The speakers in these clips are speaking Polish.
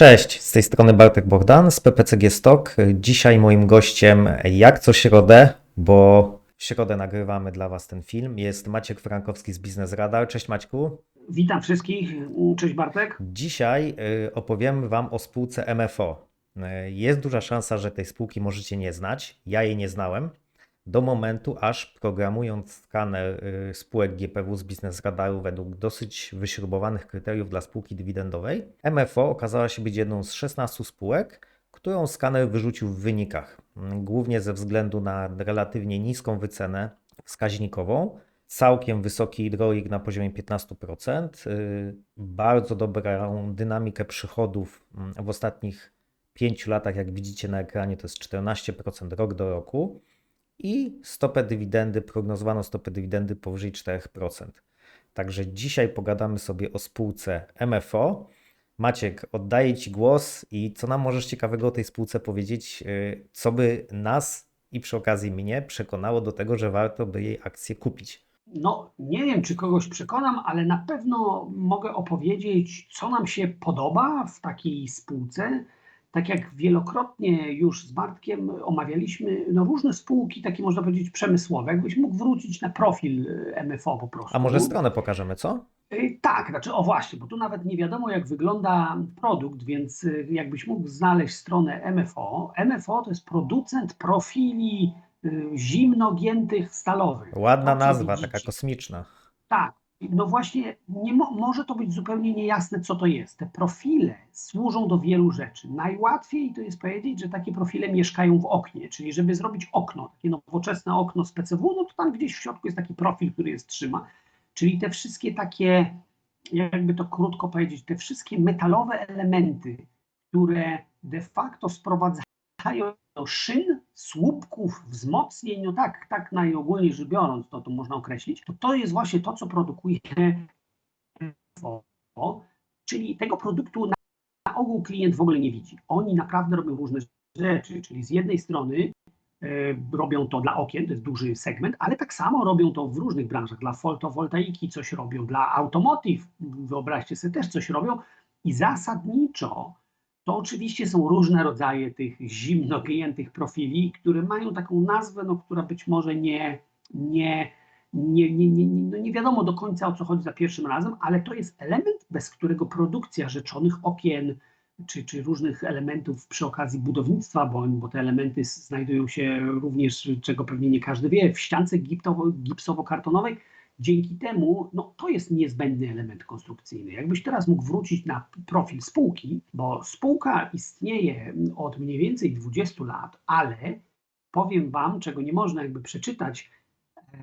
Cześć, z tej strony Bartek Bogdan z PPCG Stock. Dzisiaj moim gościem, jak co środę, bo w środę nagrywamy dla Was ten film, jest Maciek Frankowski z Biznes Radar. Cześć Maćku. Witam wszystkich. Cześć Bartek. Dzisiaj y, opowiem Wam o spółce MFO. Y, Jest duża szansa, że tej spółki możecie nie znać. Ja jej nie znałem. Do momentu, aż programując skaner y, spółek GPW z Biznes Radaru według dosyć wyśrubowanych kryteriów dla spółki dywidendowej, MFO okazała się być jedną z 16 spółek, którą skaner wyrzucił w wynikach, mm, głównie ze względu na relatywnie niską wycenę wskaźnikową, całkiem wysoki ROIC na poziomie 15%, y, bardzo dobrą dynamikę przychodów mm, w ostatnich 5 latach, jak widzicie na ekranie, to jest 14% rok do roku i stopę dywidendy, prognozowano stopę dywidendy powyżej 4%. Także dzisiaj pogadamy sobie o spółce MFO. Maciek, oddaję Ci głos i co nam możesz ciekawego o tej spółce powiedzieć, yy, co by nas i przy okazji mnie przekonało do tego, że warto by jej akcję kupić. No, nie wiem, czy kogoś przekonam, ale na pewno mogę opowiedzieć, co nam się podoba w takiej spółce. Tak jak wielokrotnie już z Bartkiem omawialiśmy no, różne spółki, takie można powiedzieć przemysłowe. Jakbyś mógł wrócić na profil y, MFO po prostu. A może stronę pokażemy, co? Y, Tak, znaczy, o właśnie, bo tu nawet nie wiadomo, jak wygląda produkt, więc y, jakbyś mógł znaleźć stronę MFO. MFO to jest producent profili zimnogiętych stalowych. Ładna To, nazwa, widzicie. taka kosmiczna. Tak, no właśnie, nie mo może to być zupełnie niejasne, co to jest. Te profile służą do wielu rzeczy. Najłatwiej to jest powiedzieć, że takie profile mieszkają w oknie, czyli żeby zrobić okno, takie nowoczesne okno z PCW, no to tam gdzieś w środku jest taki profil, który je trzyma. Czyli te wszystkie takie, jakby to krótko powiedzieć, te wszystkie metalowe elementy, które de facto sprowadzają do szyn, słupków, wzmocnień, no tak, tak najogólniej rzecz biorąc, to, to można określić, to to jest właśnie to, co produkuje czyli tego produktu na, na ogół klient w ogóle nie widzi. Oni naprawdę robią różne rzeczy, czyli z jednej strony e, robią to dla okien, to jest duży segment, ale tak samo robią to w różnych branżach. Dla fotowoltaiki coś robią, dla automotive, wyobraźcie sobie, też coś robią i zasadniczo to oczywiście są różne rodzaje tych zimno klientych profili, które mają taką nazwę, no, która być może nie, nie, nie, nie, nie, no nie wiadomo do końca o co chodzi za pierwszym razem, ale to jest element, bez którego produkcja rzeczonych okien czy, czy różnych elementów przy okazji budownictwa, bo, bo te elementy znajdują się również, czego pewnie nie każdy wie, w ściance gipsowo-kartonowej. Dzięki temu, no to jest niezbędny element konstrukcyjny. Jakbyś teraz mógł wrócić na profil spółki, bo spółka istnieje od mniej więcej 20 lat, ale powiem Wam, czego nie można jakby przeczytać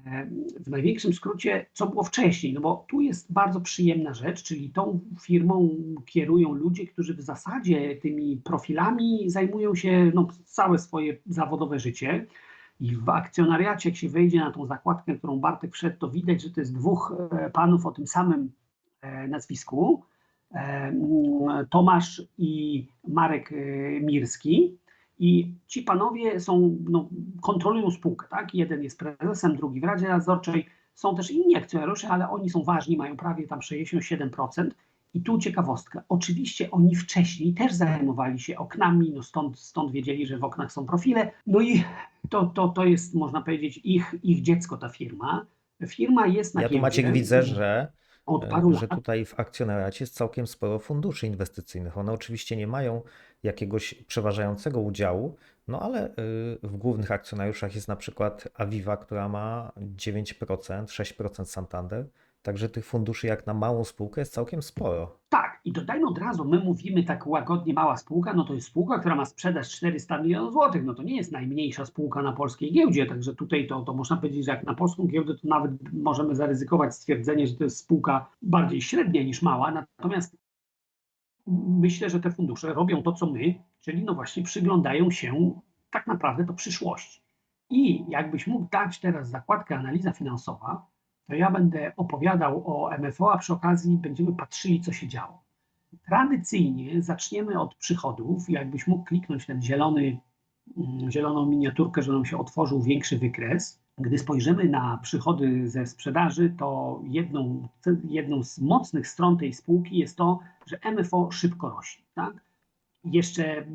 e, w największym skrócie, co było wcześniej, no bo tu jest bardzo przyjemna rzecz, czyli tą firmą kierują ludzie, którzy w zasadzie tymi profilami zajmują się no, całe swoje zawodowe życie. I w akcjonariacie, jak się wejdzie na tą zakładkę, którą Bartek wszedł, to widać, że to jest dwóch e, panów o tym samym e, nazwisku. E, mm, Tomasz i Marek Mirski. I ci panowie są, no, kontrolują spółkę, tak? Jeden jest prezesem, drugi w Radzie Nadzorczej. Są też inni akcjonariusze, ale oni są ważni, mają prawie tam 67%. I tu ciekawostka. Oczywiście oni wcześniej też zajmowali się oknami, no stąd, stąd wiedzieli, że w oknach są profile. No i to, to, to jest, można powiedzieć, ich, ich dziecko, ta firma. Firma jest na Ja tu Maciek widzę, że E, że tutaj w akcjonariacie jest całkiem sporo funduszy inwestycyjnych. One oczywiście nie mają jakiegoś przeważającego udziału, no ale y, w głównych akcjonariuszach jest na przykład Aviva, która ma 9%, 6% Santander. Także tych funduszy jak na małą spółkę jest całkiem sporo. Tak, i dodajmy od razu, my mówimy tak łagodnie mała spółka, no to jest spółka, która ma sprzedaż 400 milionów złotych, no to nie jest najmniejsza spółka na polskiej giełdzie, także tutaj to, to można powiedzieć, że jak na polską giełdę to nawet możemy zaryzykować stwierdzenie, że to jest spółka bardziej średnia niż mała, natomiast myślę, że te fundusze robią to, co my, czyli no właśnie przyglądają się tak naprawdę do przyszłości. I jakbyś mógł dać teraz zakładkę analiza finansowa, to ja będę opowiadał o MFO, a przy okazji będziemy patrzyli, co się działo. Tradycyjnie zaczniemy od przychodów. Jakbyś mógł kliknąć ten zielony, mm, zieloną miniaturkę, że nam się otworzył większy wykres. Gdy spojrzymy na przychody ze sprzedaży, to jedną, jedną z mocnych stron tej spółki jest to, że MFO szybko rośnie. Tak? Jeszcze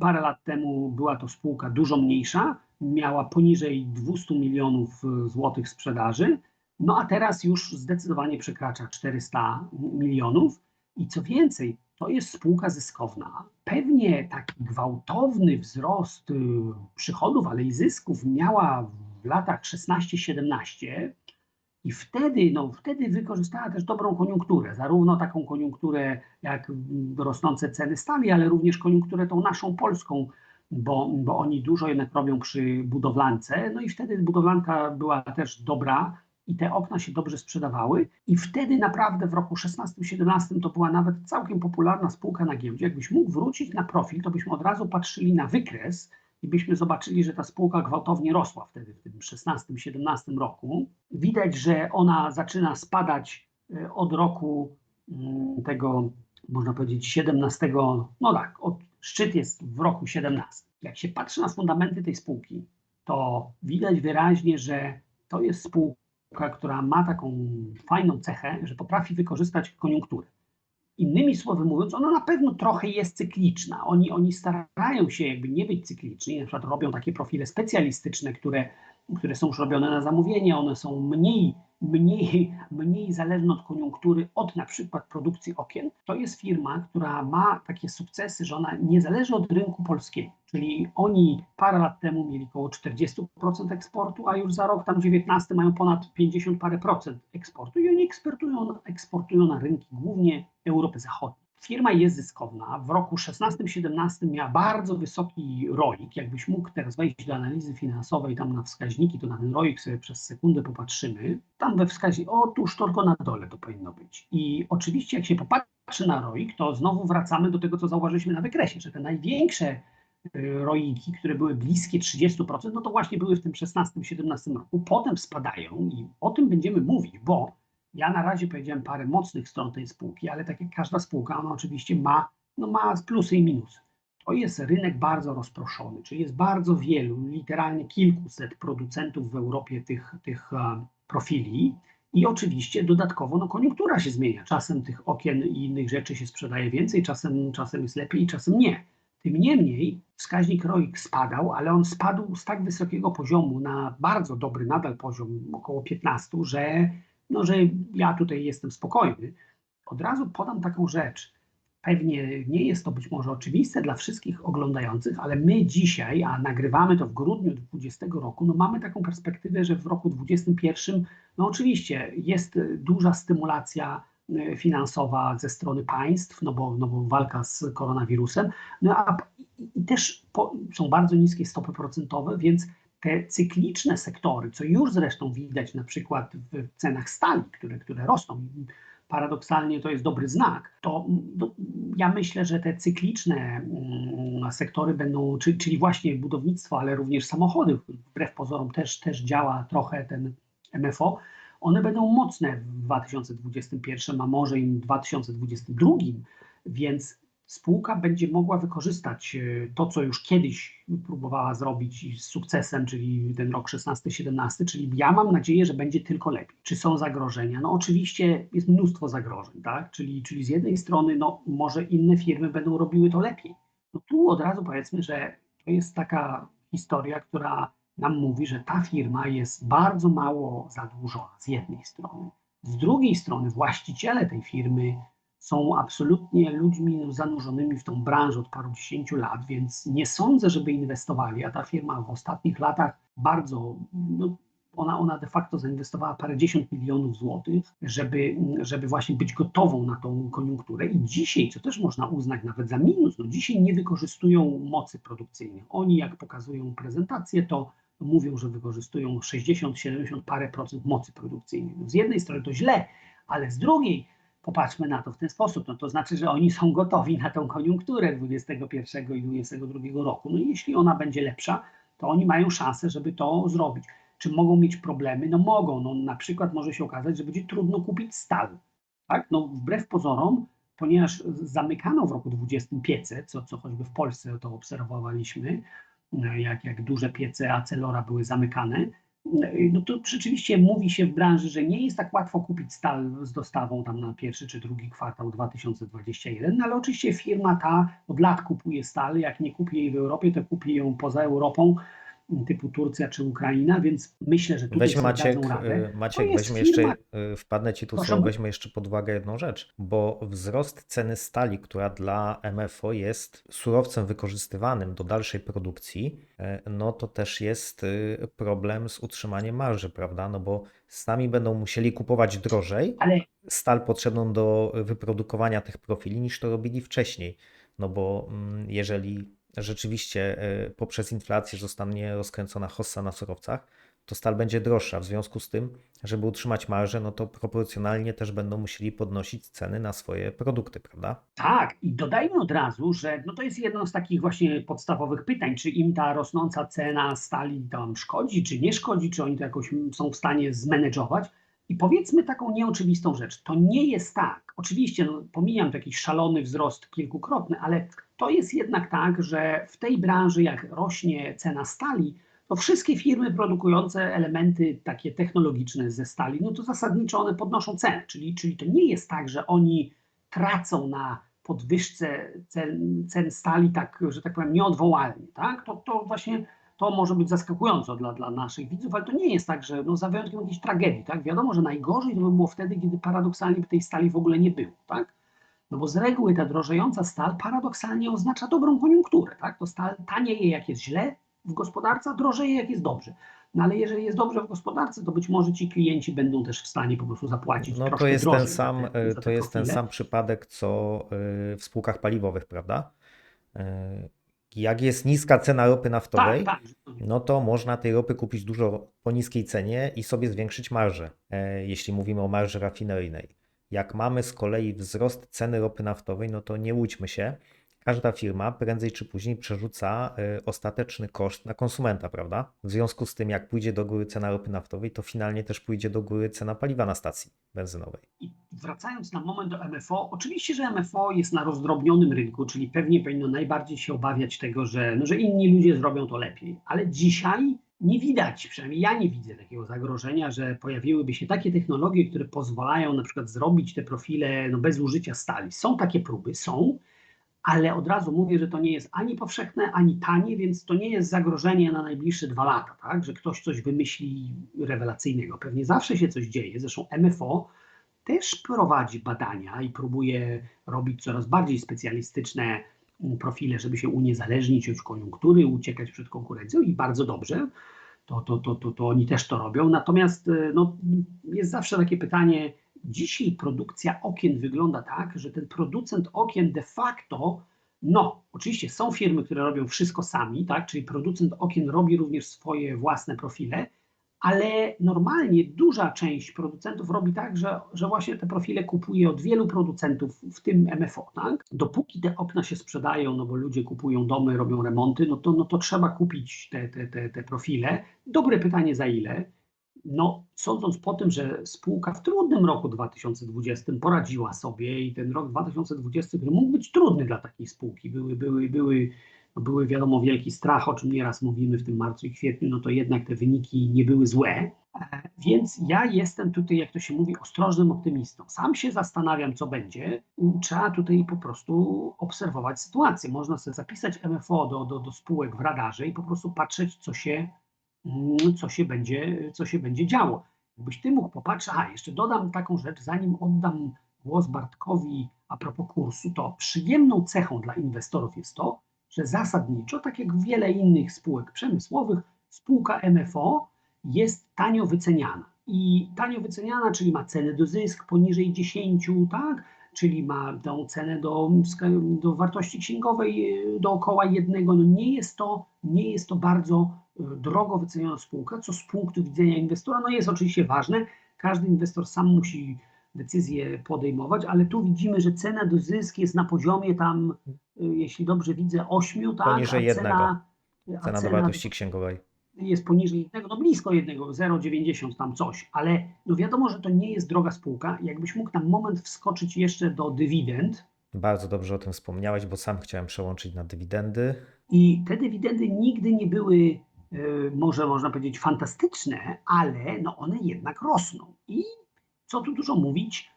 parę lat temu była to spółka dużo mniejsza, miała poniżej 200 milionów złotych sprzedaży, no a teraz już zdecydowanie przekracza 400 milionów. I co więcej, to jest spółka zyskowna. Pewnie taki gwałtowny wzrost y, przychodów, ale i zysków miała w latach 16-17 i wtedy, no, wtedy wykorzystała też dobrą koniunkturę, zarówno taką koniunkturę jak rosnące ceny stali, ale również koniunkturę tą naszą polską, bo, bo oni dużo jednak robią przy budowlance, no i wtedy budowlanka była też dobra, i te okna się dobrze sprzedawały. I wtedy naprawdę w roku 16-17 to była nawet całkiem popularna spółka na giełdzie. Jakbyś mógł wrócić na profil, to byśmy od razu patrzyli na wykres i byśmy zobaczyli, że ta spółka gwałtownie rosła wtedy, w tym 16-17 roku. Widać, że ona zaczyna spadać e, od roku mm, tego, można powiedzieć, 17, no tak, od, szczyt jest w roku 17. Jak się patrzy na fundamenty tej spółki, to widać wyraźnie, że to jest spółka, która ma taką fajną cechę, że potrafi wykorzystać koniunkturę. Innymi słowy mówiąc, ona na pewno trochę jest cykliczna. Oni, oni starają się jakby nie być cykliczni, na przykład robią takie profile specjalistyczne, które, które są już robione na zamówienie, one są mniej mniej, mniej zależne od koniunktury, od na przykład produkcji okien, to jest firma, która ma takie sukcesy, że ona nie zależy od rynku polskiego. Czyli oni parę lat temu mieli około 40% eksportu, a już za rok tam 19 mają ponad 50 parę procent eksportu i oni eksportują, eksportują na rynki głównie Europy Zachodniej. Firma jest zyskowna. W roku 16-17 miała bardzo wysoki ROIK. Jakbyś mógł teraz wejść do analizy finansowej, tam na wskaźniki, to na ten ROIK sobie przez sekundę popatrzymy. Tam we wskaźniku, otóż to na dole to powinno być. I oczywiście jak się popatrzy na ROIK, to znowu wracamy do tego, co zauważyliśmy na wykresie, że te największe y, roiki, które były bliskie 30%, no to właśnie były w tym 16-17 roku. Potem spadają i o tym będziemy mówić, bo ja na razie powiedziałem parę mocnych stron tej spółki, ale tak jak każda spółka, ona oczywiście ma, no ma plusy i minusy. To jest rynek bardzo rozproszony, czyli jest bardzo wielu, literalnie kilkuset producentów w Europie tych, tych e, profili. I oczywiście dodatkowo no, koniunktura się zmienia. Czasem tych okien i innych rzeczy się sprzedaje więcej, czasem, czasem jest lepiej, czasem nie. Tym niemniej wskaźnik ROIC spadał, ale on spadł z tak wysokiego poziomu na bardzo dobry nadal poziom, około 15, że no, że ja tutaj jestem spokojny. Od razu podam taką rzecz. Pewnie nie jest to być może oczywiste dla wszystkich oglądających, ale my dzisiaj, a nagrywamy to w grudniu 2020 roku, no mamy taką perspektywę, że w roku 2021, no oczywiście jest duża stymulacja e, finansowa ze strony państw, no bo, no bo walka z koronawirusem, no a i też po, są bardzo niskie stopy procentowe, więc te cykliczne sektory, co już zresztą widać na przykład w cenach stali, które, które rosną, paradoksalnie to jest dobry znak, to no, ja myślę, że te cykliczne mm, sektory będą, czyli, właśnie budownictwo, ale również samochody, wbrew pozorom też, też działa trochę ten MFO, one będą mocne w 2021, a może i w 2022, więc spółka będzie mogła wykorzystać e, to, co już kiedyś próbowała zrobić z sukcesem, czyli ten rok 16-17, czyli ja mam nadzieję, że będzie tylko lepiej. Czy są zagrożenia? No oczywiście jest mnóstwo zagrożeń, tak? Czyli, czyli z jednej strony, no może inne firmy będą robiły to lepiej. No tu od razu powiedzmy, że to jest taka historia, która nam mówi, że ta firma jest bardzo mało zadłużona z jednej strony. Z drugiej strony właściciele tej firmy są absolutnie ludźmi zanurzonymi w tą branżę od paru dziesięciu lat, więc nie sądzę, żeby inwestowali, a ta firma w ostatnich latach bardzo, no, ona, ona de facto zainwestowała parę dziesiąt milionów złotych, żeby, żeby właśnie być gotową na tą koniunkturę i dzisiaj, co też można uznać nawet za minus, no dzisiaj nie wykorzystują mocy produkcyjnej. Oni jak pokazują prezentację, to mówią, że wykorzystują 60, 70 parę procent mocy produkcyjnej. No z jednej strony to źle, ale z drugiej popatrzmy na to w ten sposób. No to znaczy, że oni są gotowi na tą koniunkturę 21 i 22 roku. No i jeśli ona będzie lepsza, to oni mają szansę, żeby to zrobić. Czy mogą mieć problemy? No mogą. No, na przykład może się okazać, że będzie trudno kupić stal. Tak? No, wbrew pozorom, ponieważ zamykano w roku 20 piece, co, co choćby w Polsce to obserwowaliśmy, jak, jak duże piece Acelora były zamykane, no to rzeczywiście mówi się w branży, że nie jest tak łatwo kupić stal z dostawą tam na pierwszy czy drugi kwartał 2021, no ale oczywiście firma ta od lat kupuje stal, jak nie kupi jej w Europie, to kupi ją poza Europą, typu Turcja czy Ukraina, więc myślę, że tutaj Weźmy Maciek, radę. y, Maciek jest weźmy jeszcze, firma- y, wpadnę ci tu Proszę weźmy jeszcze pod uwagę jedną rzecz, bo wzrost ceny stali, która dla MFO jest surowcem wykorzystywanym do dalszej produkcji, y, no to też jest problem z utrzymaniem marży, prawda? No bo sami będą musieli kupować drożej Ale stal potrzebną do wyprodukowania tych profili niż to robili wcześniej. No bo mm, jeżeli rzeczywiście y, poprzez inflację zostanie rozkręcona hossa na surowcach, to stal będzie droższa. W związku z tym, żeby utrzymać marżę, no to proporcjonalnie też będą musieli podnosić ceny na swoje produkty, prawda? Tak, i dodajmy od razu, że no to jest jedno z takich właśnie podstawowych pytań, czy im ta rosnąca cena stali tam szkodzi, czy nie szkodzi, czy oni to jakoś są w stanie zmenedżować. I powiedzmy taką nieoczywistą rzecz. To nie jest tak. Oczywiście, no, pomijam tu jakiś szalony wzrost kilkukrotny, ale to jest jednak tak, że w tej branży, jak rośnie cena stali, to wszystkie firmy produkujące elementy takie technologiczne ze stali, no to zasadniczo one podnoszą cenę. Czyli, czyli to nie jest tak, że oni tracą na podwyżce cen, cen stali, tak, że tak powiem, nieodwołalnie. Tak? To, to właśnie to może być zaskakujące dla, dla naszych widzów, ale to nie jest tak, że no, za wyjątkiem jakiejś tragedii. Tak? Wiadomo, że najgorzej to by było wtedy, kiedy paradoksalnie by tej stali w ogóle nie było. Tak? No bo z reguły ta drożejąca stal paradoksalnie oznacza dobrą koniunkturę. Tak? To stal tanieje jak jest źle w gospodarce, a drożeje jak jest dobrze. No ale jeżeli jest dobrze w gospodarce, to być może ci klienci będą też w stanie po prostu zapłacić No to jest ten sam, te- za to jest ten sam przypadek, co y, w spółkach paliwowych, prawda? Y, Jak jest niska cena ropy naftowej, Tak, tak. no to można tej ropy kupić dużo po niskiej cenie i sobie zwiększyć marżę, e, jeśli mówimy o marży rafineryjnej. Jak mamy z kolei wzrost ceny ropy naftowej, no to nie łudźmy się, każda firma prędzej czy później przerzuca e, ostateczny koszt na konsumenta, prawda? W związku z tym, jak pójdzie do góry cena ropy naftowej, to finalnie też pójdzie do góry cena paliwa na stacji benzynowej. I wracając na moment do MFO, oczywiście, że MFO jest na rozdrobnionym rynku, czyli pewnie powinno najbardziej się obawiać tego, że, no, że inni ludzie zrobią to lepiej. Ale dzisiaj nie widać, przynajmniej ja nie widzę takiego zagrożenia, że pojawiłyby się takie technologie, które pozwalają na przykład zrobić te profile no, bez użycia stali. Są takie próby, są, ale od razu mówię, że to nie jest ani powszechne, ani tanie, więc to nie jest zagrożenie na najbliższe dwa lata, tak? że ktoś coś wymyśli rewelacyjnego. Pewnie zawsze się coś dzieje. Zresztą MFO też prowadzi badania i próbuje robić coraz bardziej specjalistyczne profile, żeby się uniezależnić od koniunktury, uciekać przed konkurencją i bardzo dobrze. To, to, to, to, to oni też to robią. Natomiast y, no, jest zawsze takie pytanie, dzisiaj produkcja okien wygląda tak, że ten producent okien de facto, no oczywiście są firmy, które robią wszystko sami, tak, czyli producent okien robi również swoje własne profile, ale normalnie duża część producentów robi tak, że, że właśnie te profile kupuje od wielu producentów, w tym MFO. Tak? Dopóki te okna się sprzedają, no bo ludzie kupują domy, robią remonty, no to, no to trzeba kupić te, te, te, te profile. Dobre pytanie za ile? No, sądząc po tym, że spółka w trudnym roku 2020 poradziła sobie i ten rok 2020 który mógł być trudny dla takiej spółki, były, były, były, były wiadomo wielki strach, o czym nieraz mówimy w tym marcu i kwietniu, no to jednak te wyniki nie były złe. E, Więc ja jestem tutaj, jak to się mówi, ostrożnym optymistą. Sam się zastanawiam, co będzie. Trzeba tutaj po prostu obserwować sytuację. Można sobie zapisać MFO do, do, do spółek w radarze i po prostu patrzeć, co się, mm, co się, będzie, co się będzie działo. Jakbyś ty mógł popatrzeć, a jeszcze dodam taką rzecz, zanim oddam głos Bartkowi a propos kursu, to przyjemną cechą dla inwestorów jest to, że zasadniczo, tak jak wiele innych spółek przemysłowych, spółka MFO jest tanio wyceniana. I tanio wyceniana, czyli ma cenę do zysk poniżej 10, tak? czyli ma tą cenę do, do wartości księgowej y, dookoła jednego. No nie, jest to, nie jest to bardzo y, drogo wyceniona spółka, co z punktu widzenia inwestora no jest oczywiście ważne. Każdy inwestor sam musi decyzję podejmować, ale tu widzimy, że cena do zysk jest na poziomie tam, jeśli dobrze widzę, 8, tak? Poniżej a jednego. Cena, a Cena do wartości księgowej. jest poniżej jednego, no blisko jednego, 0,90 tam coś, ale no wiadomo, że to nie jest droga spółka. Jakbyś mógł na moment wskoczyć jeszcze do dywidend Bardzo dobrze o tym wspomniałeś, bo sam chciałem przełączyć na dywidendy. i te dywidendy nigdy nie były y, może można powiedzieć fantastyczne, ale no one jednak rosną. I co tu dużo mówić,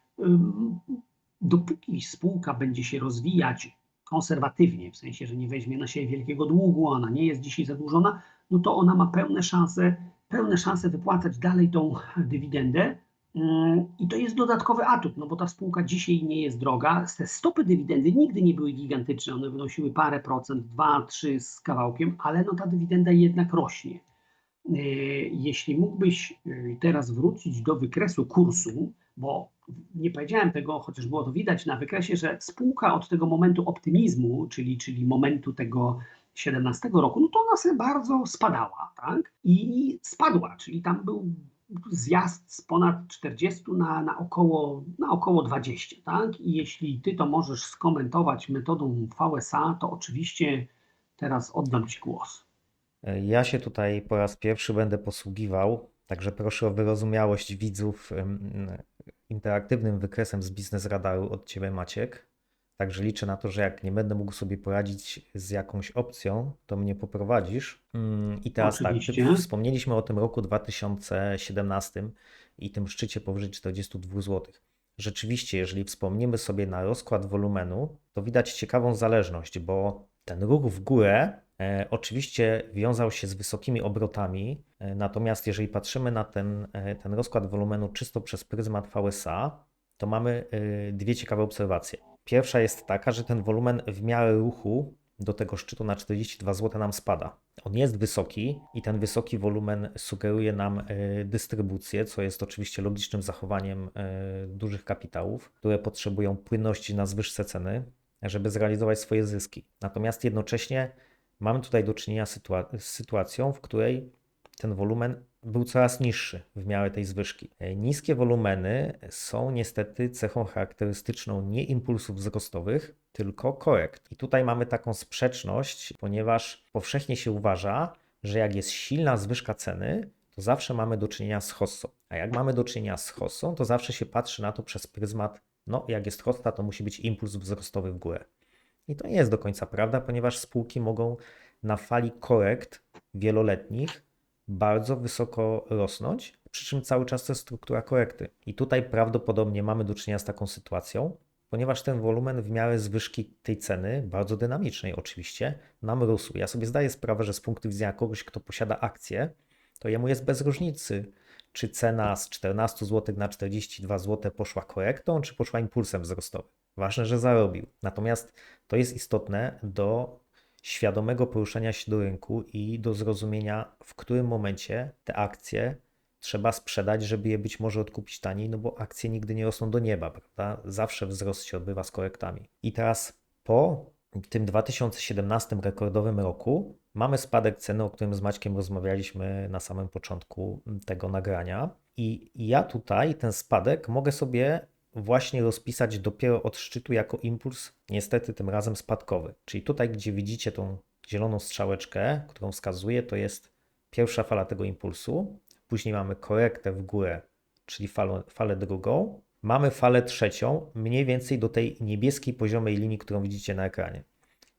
dopóki spółka będzie się rozwijać konserwatywnie, w sensie, że nie weźmie na siebie wielkiego długu, ona nie jest dzisiaj zadłużona, no to ona ma pełne szanse, pełne szanse wypłacać dalej tą dywidendę. Ym, I to jest dodatkowy atut, no bo ta spółka dzisiaj nie jest droga. Te stopy dywidendy nigdy nie były gigantyczne, one wynosiły parę procent, dwa, trzy z kawałkiem, ale no ta dywidenda jednak rośnie. Yy, Jeśli mógłbyś yy, teraz wrócić do wykresu kursu, bo nie powiedziałem tego, chociaż było to widać na wykresie, że spółka od tego momentu optymizmu, czyli, czyli momentu tego 17 roku, no to ona sobie bardzo spadała, tak? I spadła, czyli tam był zjazd z ponad 40 na, na, około, na około 20, tak? I jeśli ty to możesz skomentować metodą VSA, to oczywiście teraz oddam ci głos. Ja się tutaj po raz pierwszy będę posługiwał, także proszę o wyrozumiałość widzów ym, interaktywnym wykresem z Biznes Radaru od Ciebie Maciek. Także liczę na to, że jak nie będę mógł sobie poradzić z jakąś opcją, to mnie poprowadzisz. Ym, I teraz Oczywiście. tak, wspomnieliśmy o tym roku 2017 i tym szczycie powyżej 42 zł. Rzeczywiście, jeżeli wspomnimy sobie na rozkład wolumenu, to widać ciekawą zależność, bo ten ruch w górę oczywiście wiązał się z wysokimi obrotami, e, natomiast jeżeli patrzymy na ten, e, ten rozkład wolumenu czysto przez pryzmat VSA, to mamy e, dwie ciekawe obserwacje. Pierwsza jest taka, że ten wolumen w miarę ruchu do tego szczytu na 42 zł nam spada. On jest wysoki i ten wysoki wolumen sugeruje nam e, dystrybucję, co jest oczywiście logicznym zachowaniem e, dużych kapitałów, które potrzebują płynności na zwyżce ceny, żeby zrealizować swoje zyski. Natomiast jednocześnie mamy tutaj do czynienia sytua- z sytuacją, w której ten wolumen był coraz niższy w miarę tej zwyżki. E, Niskie wolumeny są niestety cechą charakterystyczną nie impulsów wzrostowych, tylko korekt. I tutaj mamy taką sprzeczność, ponieważ powszechnie się uważa, że jak jest silna zwyżka ceny, to zawsze mamy do czynienia z hossą. A jak mamy do czynienia z hossą, to zawsze się patrzy na to przez pryzmat, no jak jest hossa, to musi być impuls wzrostowy w górę. I to nie jest do końca prawda, ponieważ spółki mogą na fali korekt wieloletnich bardzo wysoko rosnąć, przy czym cały czas to jest struktura korekty. I tutaj prawdopodobnie mamy do czynienia z taką sytuacją, ponieważ ten wolumen w miarę zwyżki tej ceny, bardzo dynamicznej oczywiście, nam rósł. Ja sobie zdaję sprawę, że z punktu widzenia kogoś, kto posiada akcję, to jemu jest bez różnicy, czy cena z 14 zł na 42 zł poszła korektą, czy poszła impulsem wzrostowym. Ważne, że zarobił. Natomiast to jest istotne do świadomego poruszania się do rynku i do zrozumienia, w którym momencie te akcje trzeba sprzedać, żeby je być może odkupić taniej, no bo akcje nigdy nie rosną do nieba, prawda? Zawsze wzrost się odbywa z korektami. I teraz po tym 2017 rekordowym roku mamy spadek ceny, o którym z Maćkiem rozmawialiśmy na samym początku tego nagrania. I ja tutaj ten spadek mogę sobie właśnie rozpisać dopiero od szczytu jako impuls, niestety tym razem spadkowy. Czyli tutaj, gdzie widzicie tą zieloną strzałeczkę, którą wskazuję, to jest pierwsza fala tego impulsu. Później mamy korektę w górę, czyli falę, falę drugą. Mamy falę trzecią, mniej więcej do tej niebieskiej poziomej linii, którą widzicie na ekranie.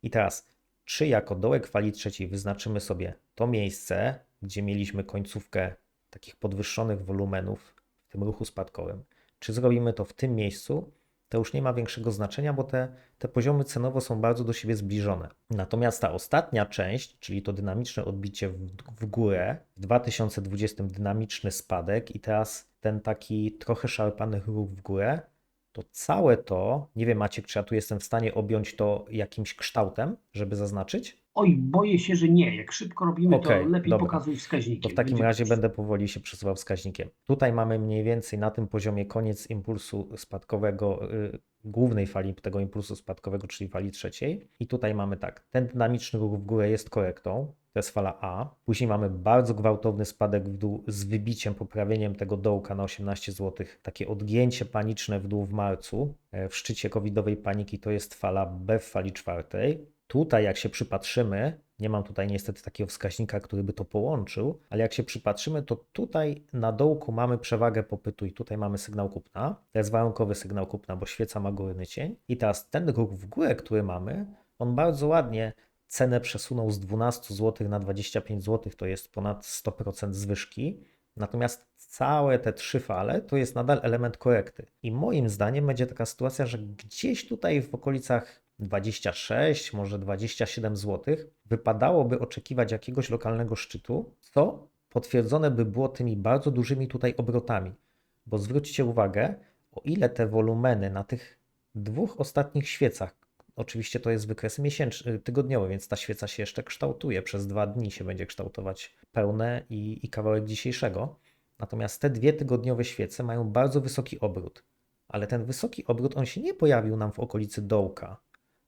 I teraz, czy jako dołek fali trzeciej wyznaczymy sobie to miejsce, gdzie mieliśmy końcówkę takich podwyższonych wolumenów w tym ruchu spadkowym, czy zrobimy to w tym miejscu, to już nie ma większego znaczenia, bo te, te poziomy cenowo są bardzo do siebie zbliżone. Natomiast ta ostatnia część, czyli to dynamiczne odbicie w, w górę, w 2020 dynamiczny spadek i teraz ten taki trochę szarpany ruch w górę, to całe to, nie wiem Maciek, czy ja tu jestem w stanie objąć to jakimś kształtem, żeby zaznaczyć? Oj, boję się, że nie. Jak szybko robimy, Okej, to lepiej dobra. pokazuj wskaźnikiem. To w takim Będzie razie będę powoli się przesuwał wskaźnikiem. Tutaj mamy mniej więcej na tym poziomie koniec impulsu spadkowego, y, głównej fali tego impulsu spadkowego, czyli fali trzeciej. I tutaj mamy tak, ten dynamiczny ruch w górę jest korektą, to jest fala A. Później mamy bardzo gwałtowny spadek w dół z wybiciem, poprawieniem tego dołka na 18 zł. Takie odgięcie paniczne w dół w marcu. E, W szczycie covidowej paniki to jest fala B w fali czwartej. Tutaj, jak się przypatrzymy, nie mam tutaj niestety takiego wskaźnika, który by to połączył, ale jak się przypatrzymy, to tutaj na dołku mamy przewagę popytu i tutaj mamy sygnał kupna. To jest warunkowy sygnał kupna, bo świeca ma górny cień. I teraz ten ruch w górę, który mamy, on bardzo ładnie cenę przesunął z 12 zł na 25 zł, to jest ponad 100% zwyżki. Natomiast całe te trzy fale to jest nadal element korekty. I moim zdaniem będzie taka sytuacja, że gdzieś tutaj w okolicach 26, może 27 zł wypadałoby oczekiwać jakiegoś lokalnego szczytu, co potwierdzone by było tymi bardzo dużymi tutaj obrotami. Bo zwróćcie uwagę, o ile te wolumeny na tych dwóch ostatnich świecach, oczywiście to jest wykres miesięczny, tygodniowy, więc ta świeca się jeszcze kształtuje, przez dwa dni się będzie kształtować pełne i, i kawałek dzisiejszego. Natomiast te dwie tygodniowe świece mają bardzo wysoki obrót, ale ten wysoki obrót on się nie pojawił nam w okolicy dołka,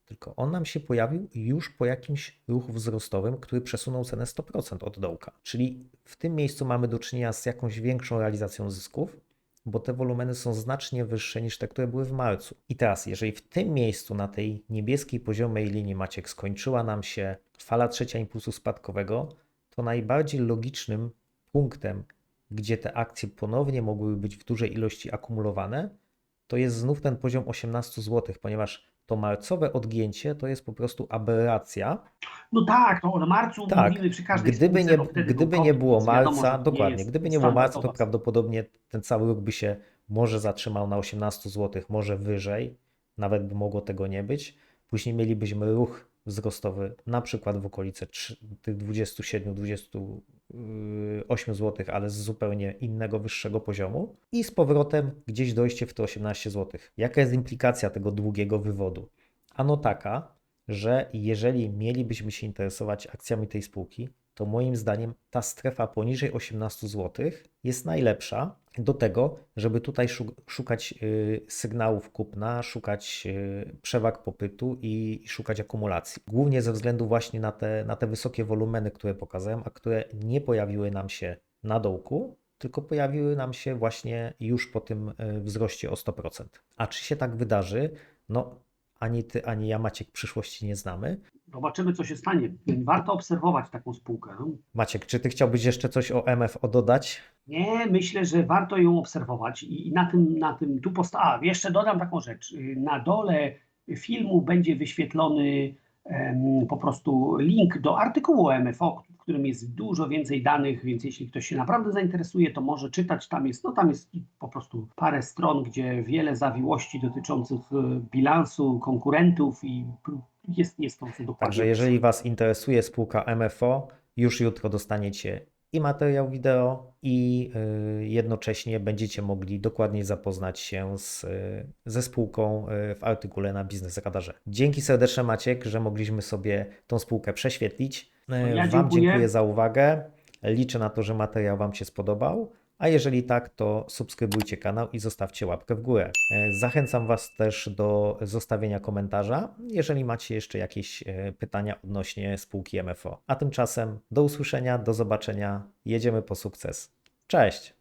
tylko on nam się pojawił już po jakimś ruchu wzrostowym, który przesunął cenę 100% od dołka. Czyli w tym miejscu mamy do czynienia z jakąś większą realizacją zysków, bo te wolumeny są znacznie wyższe niż te, które były w marcu. I teraz, jeżeli w tym miejscu na tej niebieskiej poziomej linii Maciek skończyła nam się fala trzecia impulsu spadkowego, to najbardziej logicznym punktem, gdzie te akcje ponownie mogłyby być w dużej ilości akumulowane, to jest znów ten poziom 18 zł, ponieważ to marcowe odgięcie to jest po prostu aberracja. No tak, to o marcu Tak, mówimy przy każdej Gdyby nie, gdyby nie było marca, dokładnie, gdyby nie było marca, to prawdopodobnie ten cały ruch by się może zatrzymał na 18 zł, może wyżej, nawet by mogło tego nie być. Później mielibyśmy ruch wzrostowy, na przykład w okolice trzy- tych 27-28 zł, ale z zupełnie innego, wyższego poziomu i z powrotem gdzieś dojście w te 18 zł. Jaka jest implikacja tego długiego wywodu? Ano taka, że jeżeli mielibyśmy się interesować akcjami tej spółki, to moim zdaniem ta strefa poniżej 18 zł jest najlepsza do tego, żeby tutaj szu- szukać y, sygnałów kupna, szukać y, przewag popytu i, i szukać akumulacji. Głównie ze względu właśnie na te, na te wysokie wolumeny, które pokazałem, a które nie pojawiły nam się na dołku, tylko pojawiły nam się właśnie już po tym y, wzroście o 100%. A czy się tak wydarzy? No, ani ty, ani ja, Maciek, przyszłości nie znamy. Zobaczymy, co się stanie. Warto obserwować taką spółkę. Maciek, czy ty chciałbyś jeszcze coś o MFO dodać? Nie, myślę, że warto ją obserwować i na tym, na tym tu posta. A, jeszcze dodam taką rzecz. Na dole filmu będzie wyświetlony em, po prostu link do artykułu o MFO, którym jest dużo więcej danych, więc jeśli ktoś się naprawdę zainteresuje, to może czytać. Tam jest, no tam jest po prostu parę stron, gdzie wiele zawiłości dotyczących y, bilansu konkurentów i jest, jest to dokładnie. Także jeżeli Was interesuje spółka MFO, już jutro dostaniecie i materiał wideo, i y, jednocześnie będziecie mogli dokładniej zapoznać się z, y, ze spółką w artykule na Biznes Radarze. Dzięki serdeczne Maciek, że mogliśmy sobie tą spółkę prześwietlić. Y, ja Wam dziękuję. dziękuję za uwagę. Liczę na to, że materiał Wam się spodobał. A jeżeli tak, to subskrybujcie kanał i zostawcie łapkę w górę. E, Zachęcam Was też do zostawienia komentarza, jeżeli macie jeszcze jakieś e, pytania odnośnie spółki MFO. A tymczasem do usłyszenia, do zobaczenia. Jedziemy po sukces. Cześć!